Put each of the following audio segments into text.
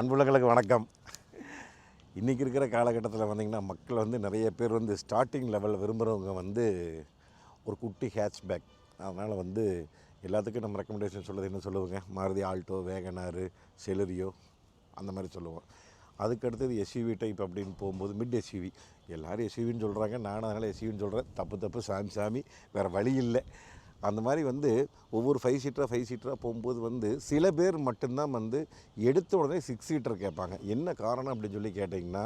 அன்புள்ளங்களுக்கு வணக்கம். இன்றைக்கி இருக்கிற காலகட்டத்தில் வந்தீங்கன்னா மக்கள் வந்து நிறைய பேர் வந்து ஸ்டார்டிங் லெவலில் விரும்புகிறவங்க வந்து ஒரு குட்டி ஹேட்ச்பேக் அதனால் வந்து எல்லாத்துக்கும் நம்ம ரெக்கமெண்டேஷன் சொல்லுறது என்ன சொல்லுவோங்க? Maruti Alto Wagon R Celerio அந்த மாதிரி சொல்லுவோம். அதுக்கு அடுத்தது எஸ்யூவி டைப் அப்படின்னு போகும்போது மிட் எஸ்யூவி எல்லோரும் எஸ்யூவின்னு சொல்கிறாங்க நானும் அதனால் எஸ்யூவின்னு சொல்கிறேன் தப்பு தப்பு சாமி சாமி வேறு வழி இல்லை. அந்த மாதிரி வந்து ஒவ்வொரு ஃபைவ் சீட்டராக ஃபைவ் சீட்டராக போகும்போது வந்து சில பேர் மட்டும்தான் வந்து எடுத்த உடனே சிக்ஸ் சீட்டர் கேட்பாங்க. என்ன காரணம் அப்படின்னு சொல்லி கேட்டிங்கன்னா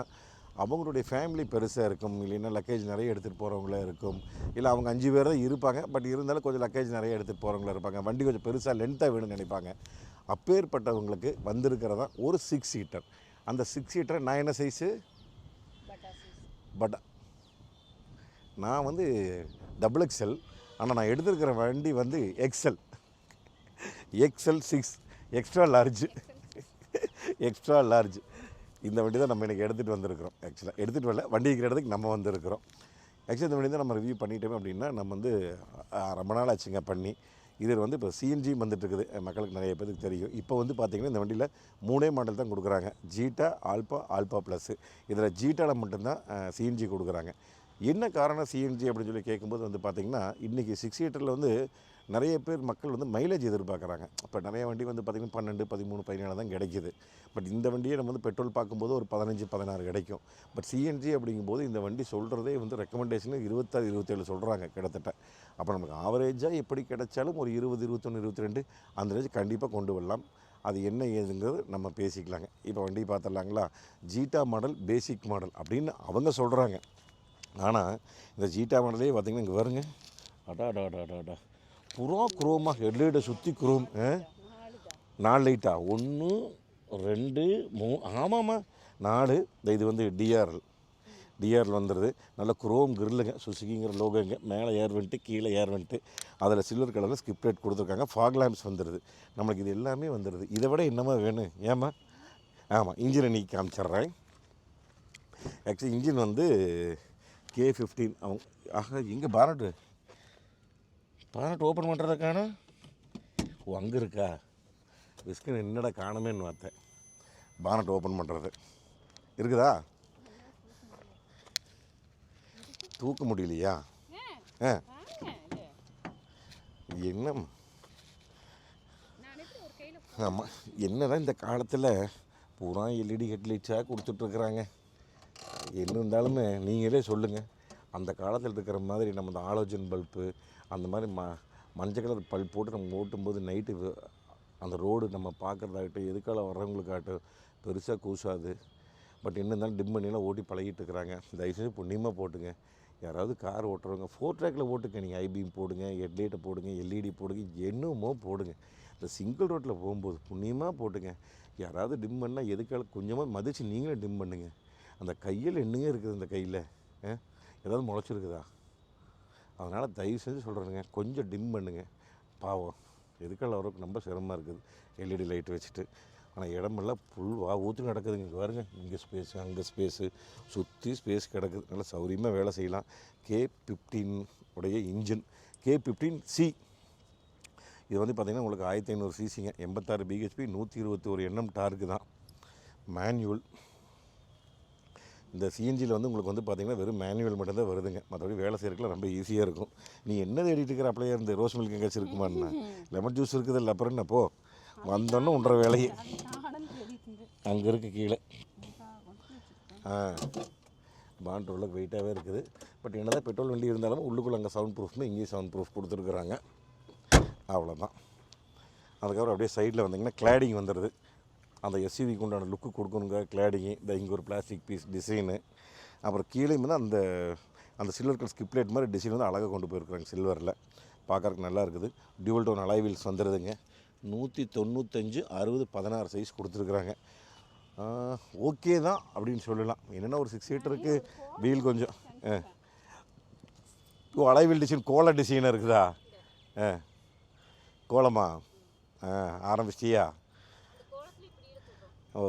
அவங்களுடைய ஃபேமிலி பெருசாக இருக்கும் இல்லைன்னா லக்கேஜ் நிறைய எடுத்துகிட்டு போகிறவங்களா இருக்கும் இல்லை அவங்க அஞ்சு பேர் தான் இருப்பாங்க பட் இருந்தாலும் கொஞ்சம் லக்கேஜ் நிறைய எடுத்துகிட்டு போகிறவங்களா இருப்பாங்க வண்டி கொஞ்சம் பெருசாக லென்த்தாக வேணும்னு நினைப்பாங்க. அப்பேற்பட்டவங்களுக்கு வந்திருக்கிறதா ஒரு சிக்ஸ் சீட்டர் அந்த சிக்ஸ் சீட்டர் நான் என்ன சைஸு பட் நான் வந்து டபுள் எக்ஸல் ஆனால் நான் எடுத்திருக்கிற வண்டி வந்து XL XL six extra large extra large இந்த வண்டி தான் நம்ம இன்றைக்கி எடுத்துகிட்டு வந்திருக்கிறோம் ஆக்சுவலாக எடுத்துகிட்டு வரல வண்டி இருக்கிற இடத்துக்கு நம்ம வந்திருக்கிறோம். ஆக்சுவலாக இந்த வண்டி தான் நம்ம ரிவ்யூ பண்ணிட்டோம் அப்படின்னா நம்ம வந்து ரொம்ப நாள் ஆச்சுங்க பண்ணி. இதில் வந்து இப்போ சிஎன்ஜி வந்துட்டு இருக்குது. மக்களுக்கு நிறைய பேருக்கு தெரியும். இப்போ வந்து பார்த்திங்கன்னா இந்த வண்டியில் மூணே மாடல் தான் கொடுக்குறாங்க. ஜீட்டா ஆல்பா ஆல்பா ப்ளஸ்ஸு இதில் ஜீட்டாவில் மட்டும்தான் சிஎன்ஜி கொடுக்குறாங்க. என்ன காரணம் சிஎன்ஜி அப்படின்னு சொல்லி கேட்கும்போது வந்து பார்த்திங்கன்னா இன்றைக்கி சிக்ஸ் சீட்டரில் வந்து நிறைய பேர் மக்கள் வந்து மைலேஜ் எதிர்பார்க்குறாங்க. இப்போ நிறைய வண்டி வந்து பார்த்திங்கன்னா பன்னெண்டு பதிமூணு பதினேழு தான் கிடைக்குது. பட் இந்த வண்டியை நம்ம வந்து பெட்ரோல் பார்க்கும்போது ஒரு பதினஞ்சு பதினாறு கிடைக்கும். பட் சிஎன்ஜி அப்படிங்கும்போது இந்த வண்டி சொல்கிறதே வந்து ரெக்கமெண்டேஷன் இருபத்தாறு இருபத்தேழு சொல்கிறாங்க கிட்டத்தட்ட. அப்போ நமக்கு ஆவரேஜாக எப்படி கிடைச்சாலும் ஒரு இருபது இருபத்தொன்று இருபத்தி ரெண்டு அந்த ரேஞ்ச் கண்டிப்பாக கொண்டு வரலாம். அது என்ன ஏதுங்கிறது நம்ம பேசிக்கலாங்க. இப்போ வண்டி பார்த்துடலாங்களா? ஜீட்டா மாடல் பேசிக் மாடல் அப்படின்னு அவங்க சொல்கிறாங்க ஆனால் இந்த ஜீட்டா மாடலே பார்த்தீங்கன்னா இங்கே வருங்க அடா அடா அடா அடா அடா. புறா குரோமாக ஹெட்லைட்டை சுற்றி குரோம் நாலு லைட்டா ஒன்று ரெண்டு மூ ஆமாம்மா. நாலு. இந்த இது வந்து டிஆர்எல் டிஆர்எல் வந்துடுது நல்ல குரோம் கிரில்லுங்க சுசுகிங்கிற லோகோங்க மேலே ஏர் வந்துட்டு கீழே ஏர் வந்துட்டு அதில் சில்வர் கலரில் ஸ்கிப் ரேட் கொடுத்துருக்காங்க. ஃபாக் லேம்ப்ஸ் வந்துடுது நம்மளுக்கு இது எல்லாமே வந்துடுது இதை விட என்னமா வேணும்? ஏமா ஆமாம் இன்ஜினை நீ காமிச்சிட்றேன். ஆக்சுவலி இன்ஜின் வந்து கே ஃபிஃப்டீன் அவங்க ஆக எங்கே பானட்டு பானட் ஓப்பன் பண்ணுறதுக்கான ஓ அங்கே இருக்கா? விஸ்கின் என்னடா காணுமேன்னு பார்த்தேன். பானட் ஓப்பன் பண்ணுறது இருக்குதா? தூக்க முடியலையா? ஆ. என்ன ஆமாம் என்னதான் இந்த காலத்தில் பூரா எல்இடி ஹெட்லைட்ஸாக கொடுத்துட்ருக்குறாங்க என்ன இருந்தாலுமே நீங்களே சொல்லுங்கள் அந்த காலத்தில் இருக்கிற மாதிரி நம்ம இந்த ஆலோஜன் பல்ப்பு அந்த மாதிரி ம மஞ்சள் கலர் பல்ப் போட்டு நம்ம ஓட்டும்போது நைட்டு அந்த ரோடு நம்ம பார்க்குறதாகட்டும் எதுக்கால வர்றவங்களுக்காகட்டும் பெருசாக கூசாது. பட் என்ன இருந்தாலும் டிம் பண்ணிலாம் ஓட்டி பழகிட்டு இருக்கிறாங்க. தயவுசெய்து புண்ணியமாக போட்டுங்க. யாராவது கார் ஓட்டுறவங்க ஃபோர் ட்ராக்கில் ஓட்டுங்க நீங்கள் ஐபிஎம் போடுங்க ஹெட்லைட்டை போடுங்க எல்இடி போடுங்க என்னமோ போடுங்க. இந்த சிங்கிள் ரோட்டில் போகும்போது புண்ணியமாக போட்டுங்க. யாராவது டிம் பண்ணால் எதுக்கால கொஞ்சமாக மதித்து நீங்களே டிம் பண்ணுங்கள் அந்த கையில் என்னங்க இருக்குது இந்த கையில். ஏதாவது முளைச்சிருக்குதா? அதனால் தயவு செஞ்சு சொல்கிறேனுங்க கொஞ்சம் டிம் பண்ணுங்க. பாவம் எதுக்கால அவருக்கு ரொம்ப சிரமமாக இருக்குது. எல்இடி லைட் வச்சுட்டு. ஆனால் இடமெல்லாம் புல் வா ஊற்று கிடக்குதுங்க இங்கே பாருங்க இங்கே ஸ்பேஸ் அங்கே ஸ்பேஸு சுற்றி ஸ்பேஸ் கிடக்குது. நல்லா சௌரியமாக வேலை செய்யலாம். கே ஃபிஃப்டீன் உடைய இன்ஜின் கே ஃபிஃப்டீன் சி இது வந்து பார்த்திங்கன்னா உங்களுக்கு ஆயிரத்தி ஐநூறு சிசிங்க எண்பத்தாறு பிஹெச்பி நூற்றி இருபத்தி ஒரு எண்ணம் டார்க்கு தான். மேனுவல் இந்த சிஎன்ஜியில் வந்து உங்களுக்கு வந்து பார்த்திங்கன்னா வெறும் மேனுவல் மட்டும்தான் வருதுங்க. மற்றபடி வேலை செய்யறதுக்குலாம் ரொம்ப ஈஸியாக இருக்கும். நீ என்ன தேடிட்டு இருக்கிற? அப்படியே இந்த ரோஸ் மில்க் எங்கேயாச்சும் இருக்குமாண்ணா லெமன் ஜூஸ் இருக்குது இல்லை அப்புறம் என்ன? போ. வந்தோன்னே உன்ற வேலையை. அங்கே இருக்கு கீழே. ஆ. பாண்ட் உள்ள வெயிட்டாகவே இருக்குது. பட் என்னதான் பெட்ரோல் வண்டி இருந்தாலும் உள்ளுக்குள்ளே அங்கே சவுண்ட் ப்ரூஃப்னு இங்கேயும் சவுண்ட் ப்ரூஃப் கொடுத்துருக்குறாங்க. அவ்வளோதான் அதுக்கப்புறம் அப்படியே சைடில் வந்தீங்கன்னா கிளாடிங் வந்துடுது அந்த எஸ்யூவிக்கு உண்டான லுக்கு கொடுக்கணுங்க கிளாடிங்கு இந்த இங்கே ஒரு பிளாஸ்டிக் பீஸ் டிசைனு அப்புறம் கீழே வந்து அந்த அந்த சில்வர் கலர் ஸ்கிப்லேட் மாதிரி டிசைன் வந்து அழகாக கொண்டு போயிருக்கிறாங்க சில்வரில் பார்க்கறதுக்கு நல்லா இருக்குது. Dual tone alloy wheels wheels வந்துடுதுங்க நூற்றி தொண்ணூத்தஞ்சு அறுபது பதினாறு சைஸ் கொடுத்துருக்குறாங்க. ஓகே தான் அப்படின்னு சொல்லலாம். என்னென்னா ஒரு சிக்ஸ் சீட்டருக்கு வீல் கொஞ்சம் ஆ. ஓ அலைவில் டிசைன் கோல டிசைனாக இருக்குதா? ஆ. கோலமா? ஆ ஆரம்பிச்சிட்டியா?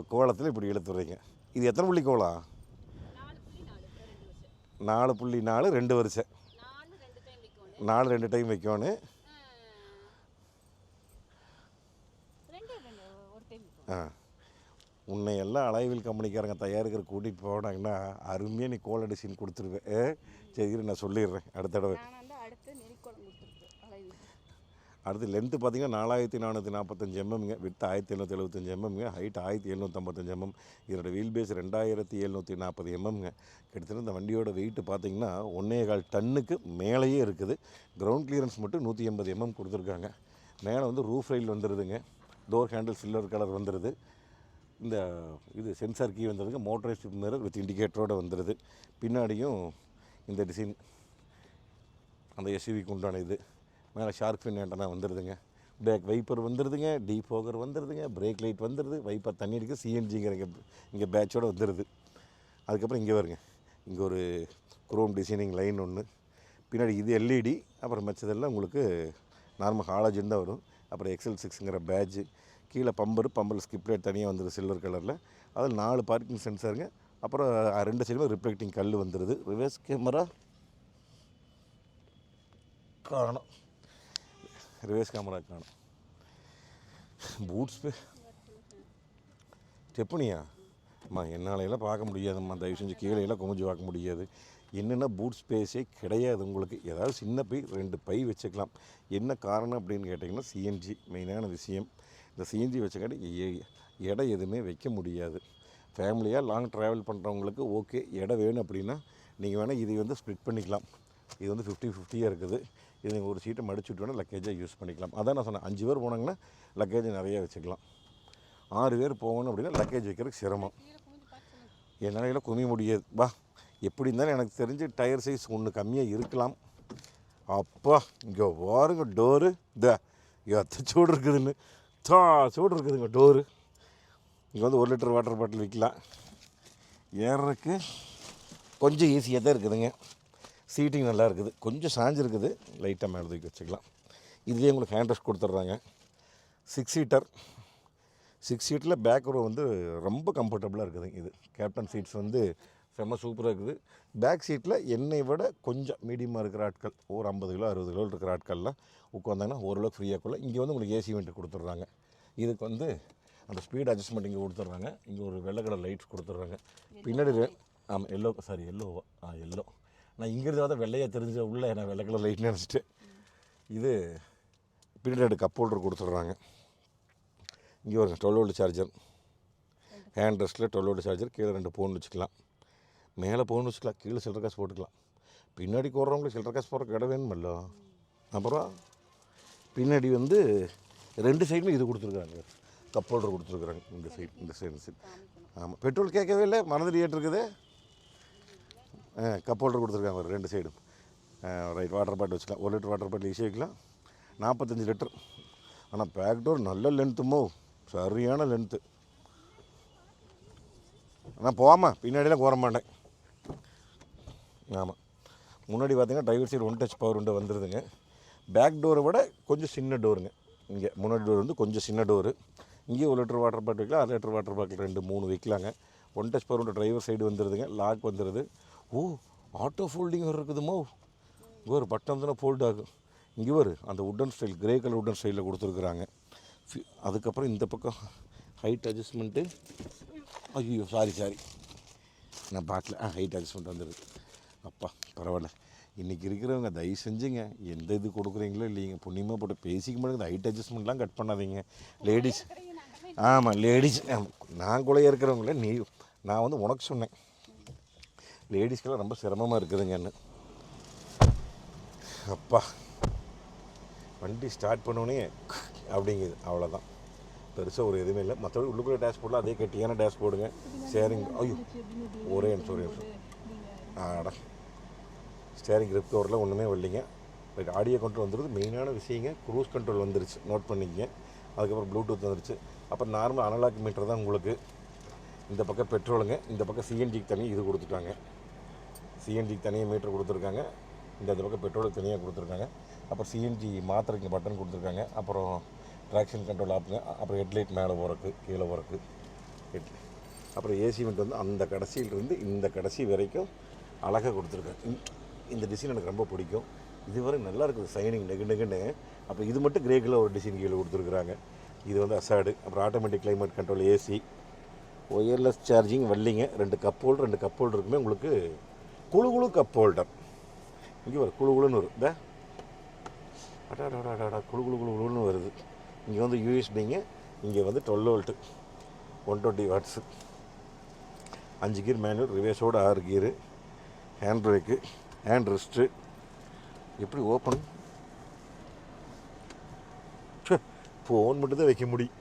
கோலத்தில் இப்படி இழுத்துறீங்க இது எத்தனை புள்ளி கோலம்? நாலு புள்ளி நாலு ரெண்டு வருஷம் நாலு ரெண்டு டைம் வைக்கணும் ஆ. உன்னை எல்லாம் அலைவில் கம்பெனிக்காரங்க தயாரிக்கிற கூட்டிகிட்டு போனாங்கன்னா அருமையாக நீ கோல டிசைன் கொடுத்துருவேன் ஏ சரி நான் சொல்லிடுறேன். அடுத்த தடவை நான் வந்து அடுத்து நெறிக்கோளம் கொடுத்துருக்கு அலைவு அடுத்து லென்த்து பார்த்தீங்கன்னா நாலாயிரத்தி நானூற்றி நாற்பத்தஞ்சு எம்எம்ங்க வித் ஆயிரத்தி எழுநூற்றி எழுபத்தஞ்சு எம்எம்ங்க ஹைட் ஆயிரத்தி எழுநூற்றம்பத்தஞ்சு எம்எம் இதோட வீல் பேஸ் ரெண்டாயிரத்தி எழுநூற்றி நாற்பது எம்எம்ங்க கிட்டத்தட்ட இந்த வண்டியோட வெயிட் பார்த்தீங்கன்னா ஒன்றே கால் டன்னுக்கு மேலேயே இருக்குது. கிரவுண்ட் கிளியரன்ஸ் மட்டும் நூற்றி எண்பது எம்எம் கொடுத்துருக்காங்க. மேலே வந்து ரூஃப் ரயில் வந்துடுதுங்க டோர் ஹேண்டில் சில்வர் கலர் வந்துடுது இந்த இது சென்சார் கீ வந்துடுதுங்க மோட்டரைஸ்ட் மிரர் வித் இண்டிகேட்டரோட வந்துடுது பின்னாடியும் இந்த டிசைன் அந்த எஸ்யூவிக்கு உண்டான இது. மேலே ஷார்க் ஃபின் ஆண்டனா வந்துடுதுங்க பேக் வைப்பர் வந்துடுதுங்க டீ போகர் வந்துடுதுங்க பிரேக் லைட் வந்துடுது வைப்பர் தண்ணி அடிக்க சிஎன்ஜிங்கிற இங்கே இங்கே பேட்சோட வந்துடுது அதுக்கப்புறம் இங்கே வருங்க. இங்கே ஒரு குரோம் டிசைனிங் லைன் ஒன்று பின்னாடி இது எல்இடி அப்புறம் மற்றதெல்லாம் உங்களுக்கு நார்மல் ஹாலஜன் தான் வரும். அப்புறம் எக்ஸல் சிக்ஸுங்கிற பேட்ஜு கீழே பம்பர் பம்பர் ஸ்கிப்லேட் தனியாக வந்துடுது சில்வர் கலரில் அதில் நாலு பார்க்கிங் சென்சாருங்க அப்புறம் ரெண்டு சைடுமே ரிஃப்ளெக்டிங் கல் வந்துடுது ரிவர்ஸ் கேமரா காணும் ரிவர்ஸ் கேமரா காணும் பூட்ஸ் ஸ்டெப்னியா அம்மா என்னாலையெல்லாம் பார்க்க முடியாதும்மா. தயவு செஞ்சு கீழேயெல்லாம் குமிஞ்சு பார்க்க முடியாது. என்னென்னா பூட் ஸ்பேஸே கிடையாது உங்களுக்கு. ஏதாவது சின்ன பை ரெண்டு பை வச்சுக்கலாம். என்ன காரணம் அப்படின்னு கேட்டிங்கன்னா சிஎன்ஜி மெயினான விஷயம். இந்த சிஎன்ஜி வச்சக்காட்டி இடம் எடை எதுவுமே வைக்க முடியாது. ஃபேமிலியாக லாங் ட்ராவல் பண்ணுறவங்களுக்கு ஓகே இடம் வேணும் அப்படின்னா நீங்கள் வேணால் இதை வந்து ஸ்ப்ளிட் பண்ணிக்கலாம். இது வந்து ஃபிஃப்டி ஃபிஃப்டியாக இருக்குது. இது நீங்கள் ஒரு சீட்டை மடிச்சு விட்டு வேணால் லக்கேஜாக யூஸ் பண்ணிக்கலாம். அதான் நான் சொன்னேன். அஞ்சு பேர் போனாங்கன்னா லக்கேஜ் நிறையா வச்சுக்கலாம். ஆறு பேர் போகணும் அப்படின்னா லக்கேஜ் வைக்கிறதுக்கு சிரமம். என்னால் குமிஞ்சு குமி முடியாது. வா எப்படி இருந்தாலும் எனக்கு தெரிஞ்சு டயர் சைஸ் ஒன்று கம்மியாக இருக்கலாம். அப்பா இங்கே பாருங்க டோரு இந்த எத்த சூடு இருக்குதுன்னு. தா சூடு இருக்குதுங்க டோரு இங்கே வந்து ஒரு லிட்டர் வாட்டர் பாட்டில் விற்கலாம் ஏறுறதுக்கு கொஞ்சம் ஈஸியாக தான் இருக்குதுங்க. சீட்டிங் நல்லா இருக்குது கொஞ்சம் சாஞ்சிருக்குது. லைட்டாக மேலே தூக்கி வச்சுக்கலாம். இதுலேயே உங்களுக்கு ஹேண்ட் ரெஸ்ட் கொடுத்துட்றாங்க. சிக்ஸ் சீட்டர் சிக்ஸ் சீட்டில் பேக் ரோ வந்து ரொம்ப கம்ஃபர்டபுளாக இருக்குது இது. கேப்டன் சீட்ஸ் வந்து செம்ம சூப்பராக இருக்குது. பேக் சீட்டில் என்னை விட கொஞ்சம் மீடியமாக இருக்கிற ஆட்கள் ஒரு ஐம்பது கிலோ அறுபது கிலோ இருக்கிற ஆட்கள்லாம் உட்காந்தாங்கன்னா ஓரளவுக்கு ஃப்ரீயாக கொள்ள இங்கே வந்து உங்களுக்கு ஏசி வெண்ட் கொடுத்துட்றாங்க. இதுக்கு வந்து அந்த ஸ்பீட் அட்ஜஸ்ட்மெண்ட் இங்கே கொடுத்துட்றாங்க. இங்கே ஒரு வெள்ளை கலர் லைட்ஸ் கொடுத்துட்றாங்க. பின்னாடி ஆமாம் எல்லோ சாரி எல்லோவா ஆ எல்லோ நான் இங்கிருந்து பார்த்தா வெள்ளையாக தெரிஞ்ச உள்ளே நான் வெள்ளை கலர் லைட் நினச்சிட்டேன் இது பின்னாடி கப் ஹோல்டர் கொடுத்துட்றாங்க. இங்கே ஒரு டுவெல் வோல்ட் சார்ஜர் ஹேண்ட் ரெஸ்ட்டில் டுவெல் வோல்ட் சார்ஜர் கீழே ரெண்டு ஃபோன் வச்சுக்கலாம். மேலே ஃபோன் வச்சுக்கலாம் கீழே சில்லற காசு போட்டுக்கலாம். பின்னாடி போடுறவங்களுக்கு சில்லற காசு போடுற கடை வேணுமல்ல? அப்புறம் பின்னாடி வந்து ரெண்டு சைடுமே இது கொடுத்துருக்காங்க. கப் ஹோல்டர் கொடுத்துருக்குறாங்க இந்த சைடு இந்த சைடு சைடு ஆமாம் பெட்ரோல் கேட்கவே இல்லை மறந்துட்டு இருக்குது. கப் ஹோல்டர் கொடுத்துருக்காங்க ஒரு ரெண்டு சைடும் ரைட் வாட்டர் பாட்டில் வச்சுக்கலாம். ஒரு லிட்டர் வாட்டர் பாட்டில் ஈஸியாக வைக்கலாம். நாற்பத்தஞ்சு லிட்டர். ஆனால் பேக் டோர் நல்ல லென்த்துமோ சரியான லென்த்து ஆனால் போகாம பின்னாடிலாம் கோர மாட்டேன். ஆமாம் முன்னாடி பார்த்தீங்கன்னா driver side one touch power உண்டு வந்துடுதுங்க பேக் டோரை விட கொஞ்சம் சின்ன டோருங்க இங்கே முன்னாடி டோர் வந்து கொஞ்சம் சின்ன டோரு இங்கேயும் ஒரு லிட்டர் வாட்டர் பாட்டில் வைக்கலாம். அரை லிட்டர் வாட்டர் பாட்டில் ரெண்டு மூணு வைக்கலாங்க. ஒன் டச் பவர் உண்டு டிரைவர் சைடு வந்துடுதுங்க லாக் வந்துடுது ஓ ஆட்டோ ஃபோல்டிங் இருக்குதுமோ? இங்கே ஒரு பட்டம் தானே ஃபோல்ட் ஆகும். இங்கே ஒரு அந்த wooden style grey colour wooden ஸ்டைலில் கொடுத்துருக்குறாங்க. அதுக்கப்புறம் இந்த பக்கம் ஹைட் அட்ஜஸ்ட்மெண்ட்டு ஐயோ சாரி சாரி நான் பார்க்கல. ஆ ஹைட் அட்ஜஸ்ட்மெண்ட் வந்துடுது. அப்பா பரவாயில்ல. இன்றைக்கி இருக்கிறவங்க தயவு செஞ்சுங்க. எந்த இது கொடுக்குறீங்களோ இல்லைங்க. புண்ணியமாக போட்டு பேசிக்க மாட்டேங்க ஹைட் அட்ஜஸ்ட்மெண்ட்லாம் கட் பண்ணாதீங்க. லேடிஸ் ஆமாம் லேடிஸ் நான் கூட இருக்கிறவங்கள நீ நான் வந்து உனக்கு சொன்னேன். லேடிஸ்க்கெல்லாம் ரொம்ப சிரமமாக இருக்குதுங்கன்னு. அப்பா வண்டி ஸ்டார்ட் பண்ணோடனே அப்படிங்குது. அவ்வளோதான் பெருசாக ஒரு எதுவுமே இல்லை. மற்றபடி உள்ளுக்குள்ள டேஷ் போர்டில் அதே கட்டியான டேஷ் போடுங்க ஸ்டேரிங் ஐயோ ஒரே நிமிஷம் ஒரே நிமிஷம். ஆடா. ஸ்டேரிங் கிரிப் கவரில் ஒன்றுமே வரலைங்க. ரைட் ஆடியோ கண்ட்ரோல் வந்துருது. மெயினான விஷயங்க க்ரூஸ் கண்ட்ரோல் வந்துருச்சு. நோட் பண்ணிக்கங்க. அதுக்கப்புறம் ப்ளூடூத் வந்துருச்சு. அப்புறம் நார்மல் அனலாக் மீட்டர் தான் உங்களுக்கு. இந்த பக்கம் பெட்ரோலுங்க இந்த பக்கம் சிஎன்ஜிக்கு தனியாக இது கொடுத்துட்டாங்க. சிஎன்ஜிக்கு தனியாக மீட்டர் கொடுத்துருக்காங்க. இந்த இந்த பக்கம் பெட்ரோலுக்கு தனியாக கொடுத்துருக்காங்க. அப்புறம் சிஎன்ஜி மாத்திரைக்கு பட்டன் கொடுத்துருக்காங்க. அப்புறம் ட்ராக்ஷன் கண்ட்ரோல் ஆப்புங்க அப்புறம் ஹெட்லைட் மேலே உரக்கு கீழே உரக்கு ஹெட் அப்புறம் ஏசி வெண்ட் வந்து அந்த கடைசியிலிருந்து இந்த கடைசி வரைக்கும் அழகாக கொடுத்துருக்காங்க. இந்த- இந்த டிசைன் எனக்கு ரொம்ப பிடிக்கும். இதுவரை நல்லா இருக்குது சைனிங் நெகு நெகுன்னு. அப்புறம் இது மட்டும் கிரே கலர் ஒரு டிசைன் கீழே கொடுத்துருக்குறாங்க. இது வந்து அசாடு அப்புறம் automatic climate control AC wireless charging வல்லிங்க ரெண்டு கப் ஹோல்டர் ரெண்டு கப் இருக்குமே உங்களுக்கு குழு குழு கப் ஹோல்டர் இங்கே வரும் குழு குழுன்னு வரும். இந்த. அடாடாடாடா குழு குழு குழு குழுன்னு வருது. இங்கே வந்து யூஎஸ்பிங்க இங்கே வந்து twelve volt one twenty watts அஞ்சு கீர் மேனுவல் ரிவேஸோட ஆறு gear hand brake hand rest எப்படி ஓப்பன் ஃபோன் மட்டும் தான் வைக்க முடியும்.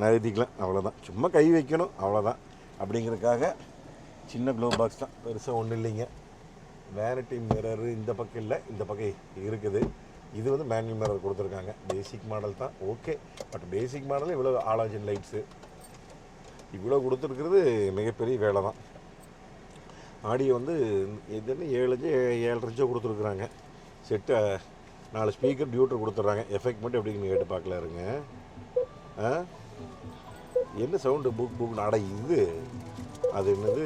நழுத்திக்கலாம் அவ்வளோதான் சும்மா கை வைக்கணும் அவ்வளோதான் அப்படிங்கிறதுக்காக சின்ன க்ளோ பாக்ஸ் தான். பெருசாக ஒன்றும் இல்லைங்க. வேனிட்டி மிரர் இந்த பக்கம் இல்லை. இந்த பக்கம் இருக்குது. இது வந்து மேனுவல் மிரர் கொடுத்துருக்காங்க. பேசிக் மாடல் தான். ஓகே பட் பேசிக் மாடல் இவ்வளோ ஆலோஜன் லைட்ஸு இவ்வளோ கொடுத்துருக்கிறது மிகப்பெரிய வேலை தான். ஆடியோ வந்து எதுன்னு ஏழு இன்ச்சு ஏழரை இன்ச்சோ கொடுத்துருக்குறாங்க. செட்டு நாலு ஸ்பீக்கர் டியூட்டர் கொடுத்துட்றாங்க எஃபெக்ட் மட்டும் எப்படின்னு கேட்டு பார்க்கல இருங்க என்ன சவுண்டு புக் புக் அட இது. அது என்னது?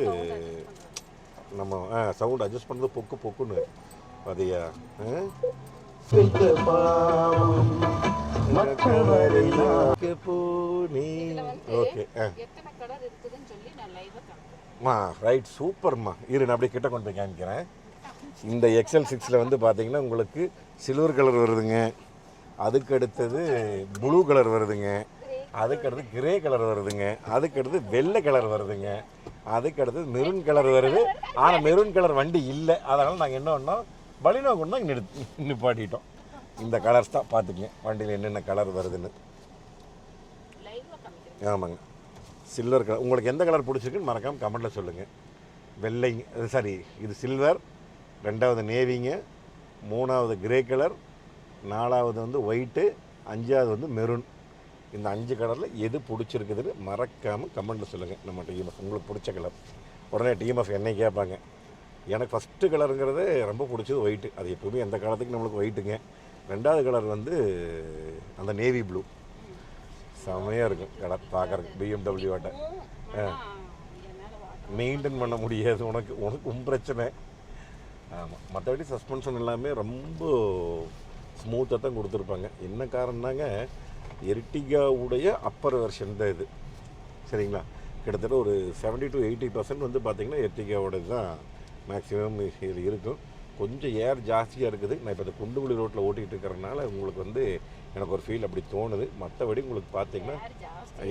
நம்ம ஆ சவுண்ட் அட்ஜஸ்ட் பண்ணுறது பொக்கு பொக்குன்னு. அதையா ஓகே ஆ. ரைட் சூப்பர்மா இரு நான் அப்படியே கிட்ட கொண்டு போய் காமிக்கிறேன். இந்த எக்ஸல் சிக்ஸில் வந்து பார்த்தீங்கன்னா உங்களுக்கு சில்வர் கலர் வருதுங்க. அதுக்கு அடுத்தது ப்ளூ கலர் வருதுங்க. அதுக்கு அடுத்து கிரே கலர் வருதுங்க. அதுக்கு அடுத்து வெள்ளை கலர் வருதுங்க. அதுக்கு அடுத்தது மெரூன் கலர் வருது. ஆனால் மெரூன் கலர் வண்டி இல்லை. அதனால் நாங்கள் என்ன பண்ணோம்? பலினோ கொண்டு தான் நிறு நிப்பாட்டிட்டோம். இந்த கலர்ஸ் தான் பார்த்துக்கங்க. வண்டியில் என்னென்ன கலர் வருதுன்னு. ஆமாங்க. சில்வர் கலர் உங்களுக்கு எந்த கலர் பிடிச்சிருக்குன்னு மறக்காமல் கமெண்ட்டில் சொல்லுங்கள் வெள்ளைங்க சாரி இது சில்வர் ரெண்டாவது நேவிங்க மூணாவது கிரே கலர் நாலாவது வந்து ஒயிட்டு அஞ்சாவது வந்து மெரூன் இந்த அஞ்சு கலரில் எது பிடிச்சிருக்குதுன்னு மறக்காமல் கமெண்ட்டில் சொல்லுங்கள் நம்ம டிஎம்எஃப் உங்களுக்கு பிடிச்ச கலர் உடனே டிஎம்எஃப் என்னை கேட்பாங்க. எனக்கு ஃபஸ்ட்டு கலருங்கிறது ரொம்ப பிடிச்சது ஒயிட்டு அது எப்பவுமே எந்த காலத்துக்கு நம்மளுக்கு ஒயிட்டுங்க ரெண்டாவது கலர் வந்து அந்த நேவி ப்ளூ செமையாக இருக்கும் கலர் பார்க்குறதுக்கு. பிஎம்டபிள்யூ ஆட்டை. மெயின்டைன் பண்ண முடியாது. உனக்கு உனக்கும் பிரச்சனை. ஆமாம் மற்றபடி சஸ்பென்ஷன் எல்லாமே ரொம்ப ஸ்மூத்தாக தான் கொடுத்துருப்பாங்க. என்ன காரணம்னாங்க? எர்டிகாவுடைய அப்பர் வெர்ஷன் தான் இது. சரிங்களா? கிட்டத்தட்ட ஒரு 70 டு எயிட்டி பர்சன்ட் வந்து பார்த்திங்கன்னா எர்டிகாவோட தான் மேக்ஸிமம் இது இருக்கும். கொஞ்சம் ஏர் ஜாஸ்தியாக இருக்குது. நான் இப்போ இந்த குண்டுகுழி ரோட்டில் ஓட்டிகிட்டு இருக்கிறனால உங்களுக்கு வந்து எனக்கு ஒரு ஃபீல் அப்படி தோணுது. மற்றபடி உங்களுக்கு பார்த்தீங்கன்னா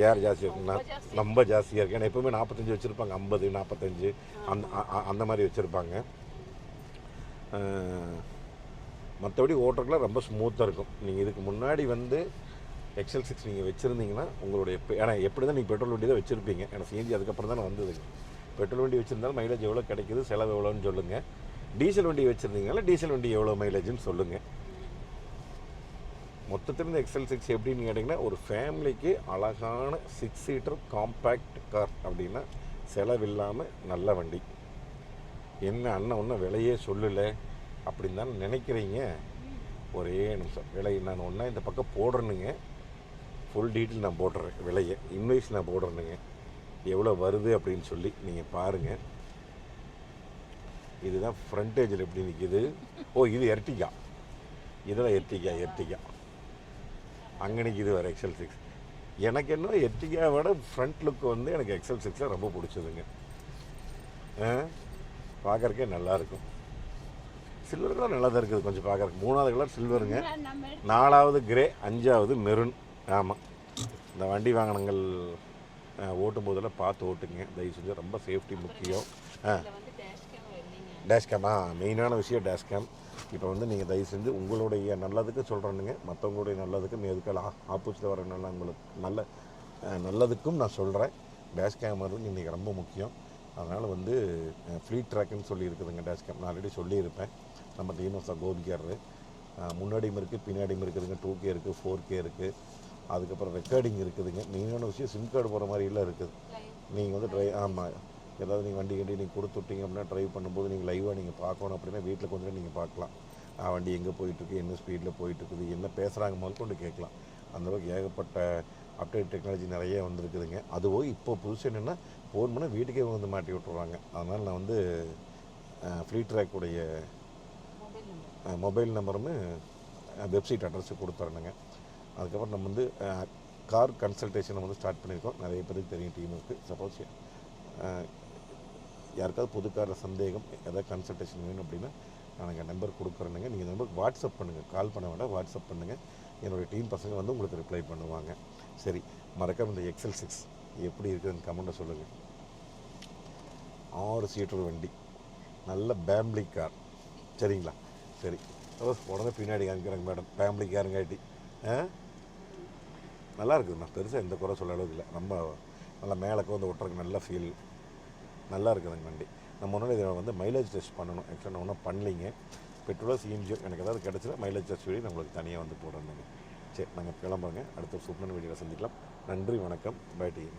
ஏர் ஜாஸ்தி. இருக்குண்ணா ரொம்ப ஜாஸ்தி. ரொம்ப ஜாஸ்தியாக இருக்கு. ஏன்னா எப்பவுமே நாற்பத்தஞ்சு வச்சுருப்பாங்க. ஐம்பது நாற்பத்தஞ்சு அந்த அந்த மாதிரி வச்சுருப்பாங்க. மற்றபடி ஓட்டுறதுக்குலாம் ரொம்ப ஸ்மூத்தாக இருக்கும். நீங்கள் இதுக்கு முன்னாடி வந்து எக்ஸல் சிக்ஸ் நீங்கள் வச்சுருந்தீங்கன்னா உங்களுடைய ஏன்னா எப்படி தான் நீங்கள் பெட்ரோல் வண்டி தான் வச்சுருப்பீங்க ஏன்னா சிஎன்ஜி அதுக்கப்புறம் தான் வந்ததுங்க. பெட்ரோல் வண்டி வச்சுருந்தாலும் மைலேஜ் எவ்வளோ கிடைக்குது செலவு எவ்வளோன்னு சொல்லுங்கள் டீசல் வண்டி வச்சுருந்தீங்கன்னா டீசல் வண்டி எவ்வளோ மைலேஜ்னு சொல்லுங்கள் மொத்தத்தில் இந்த எக்ஸல் சிக்ஸ் எப்படின்னு கேட்டிங்கன்னா ஒரு ஃபேமிலிக்கு அழகான சிக்ஸ் சீட்டர் காம்பேக்ட் கார் அப்படின்னா செலவில்லாமல் நல்ல வண்டி. என்ன அண்ணன் ஒன்றும் விலையே சொல்லலை அப்படின்னு தான் நினைக்கிறீங்க? ஒரே நிமிஷம். விலை நான் ஒன்றா இந்த பக்கம் போடுறேனுங்க ஃபுல் டீட்டெயில் நான் போடுறேன் விலையை. இன்வாய்ஸ் நான் போடுறேனுங்க. எவ்வளோ வருது அப்படின்னு சொல்லி நீங்கள் பாருங்கள் இதுதான் ஃப்ரண்டேஜில் எப்படி நிற்கிது ஓ இது எர்டிகா. இதெல்லாம் எர்டிகா எர்டிகா. அங்கே நிற்கிது வர எக்ஸல் சிக்ஸ் எனக்கு என்ன எர்டிகாவோட ஃப்ரண்ட் லுக் வந்து எனக்கு எக்ஸல் சிக்ஸில் ரொம்ப பிடிச்சதுங்க. பார்க்கறக்கே நல்லா இருக்கும். சில்வர் கலர் நல்லா தான் இருக்குது கொஞ்சம் பார்க்கறக்கு. மூணாவது கலர் சில்வருங்க நாலாவது கிரே அஞ்சாவது மெரூன் ஆமாம் இந்த வண்டி வாகனங்கள் ஓட்டும் போதெல்லாம் பார்த்து ஓட்டுங்க. தயவு செஞ்சு ரொம்ப சேஃப்டி முக்கியம். ஆ டேஷ் கேம் ஆ மெயினான விஷயம் டேஷ்கேம் இப்போ வந்து நீங்கள் தயவு செஞ்சு உங்களுடைய நல்லதுக்கு சொல்கிறேனுங்க மற்றவங்களுடைய நல்லதுக்கு எதுக்கால ஆப்போசிட்டில் வர நல்ல உங்களுக்கு நல்ல நல்லதுக்கும் நான் சொல்கிறேன் டேஷ்கேம் வந்து இன்றைக்கி ரொம்ப முக்கியம். அதனால் வந்து ஃப்ளீட் ட்ராக்குன்னு சொல்லி இருக்குதுங்க டேஷ்கேம் நான் ஆல்ரெடி சொல்லியிருப்பேன். நம்ம தீமசா கோபிக்காரரு. முன்னாடியும் இருக்குது பின்னாடியும் இருக்குதுங்க. டூ கே இருக்குது ஃபோர் கே இருக்குது அதுக்கப்புறம் ரெக்கார்டிங் இருக்குதுங்க. மெயினான விஷயம் சிம் கார்டு போகிற மாதிரிலாம் இருக்குது. நீங்கள் வந்து ட்ரை ஆமாம் ஏதாவது நீங்கள் வண்டி கண்டி நீங்கள் கொடுத்து விட்டீங்க அப்படின்னா ட்ரைவ் பண்ணும்போது நீங்கள் லைவாக நீங்கள் பார்க்கணும் அப்படின்னா வீட்டில் கொஞ்சம் நீங்கள் பார்க்கலாம். ஆ, வண்டி எங்கே போயிட்டுருக்கு என்ன ஸ்பீடில் போயிட்டுருக்குது என்ன பேசுகிறாங்க முதல் கொண்டு கேட்கலாம். அந்த அளவுக்கு ஏகப்பட்ட அப்டேட் டெக்னாலஜி நிறைய வந்திருக்குதுங்க. அதுவும் இப்போ புதுசு என்னென்னா ஃபோன் பண்ணால் வீட்டுக்கே வந்து மாட்டி விட்ருவாங்க அதனால் நான் வந்து ஃப்ரீ ட்ராக்குடைய மொபைல் நம்பருமே வெப்சைட் அட்ரஸு கொடுத்துறேனுங்க. அதுக்கப்புறம் நம்ம வந்து கார் கன்சல்டேஷனை வந்து ஸ்டார்ட் பண்ணியிருக்கோம். நிறைய பேருக்கு தெரியும் டீம் இருக்குது சப்போஸ் யாருக்காவது புது காரில் சந்தேகம் ஏதாவது கன்சல்டேஷன் வேணும் அப்படின்னா நான் எங்கள் நம்பர் கொடுக்குறேனுங்க. நீங்கள் இந்த நம்பருக்கு வாட்ஸ்அப் பண்ணுங்கள் கால் பண்ண வேண்டாம் வாட்ஸ்அப் பண்ணுங்கள் என்னுடைய டீம் பசங்க வந்து உங்களுக்கு ரிப்ளை பண்ணுவாங்க. சரி மறக்காம இந்த எக்ஸல் சிக்ஸ் எப்படி இருக்குதுன்னு கமெண்ட்டை சொல்லுங்கள் ஆறு சீட்டர் வண்டி. நல்ல ஃபேமிலி கார் சரிங்களா? சரி. ஓ உடனே பின்னாடி காமிக்கிறாங்க மேடம். ஃபேமிலி காருங்காட்டி ஆ? நல்லா இருக்குதுண்ணா பெருசாக எந்த குறை சொல்ல அளவுக்கு இல்லை. ரொம்ப நல்லா மேலே வந்து ஒட்டுறதுக்கு நல்ல ஃபீல் நல்லா இருக்குதுங்க வண்டி. நம்ம முன்னாடி இதை வந்து மைலேஜ் டெஸ்ட் பண்ணணும். ஆக்சுவலாக நான் ஒன்றும் பண்ணலிங்க. பெட்ரோலாக சிஎன்ஜியோ எனக்கு ஏதாவது கிடச்சினா மைலேஜ் டெஸ்ட் வீடியோ நம்மளுக்கு தனியாக வந்து போடணுங்க சரி நாங்கள் கிளம்புறோங்க. அடுத்த சூப்பரான வீடியோவில் சந்திக்கலாம். நன்றி வணக்கம். By team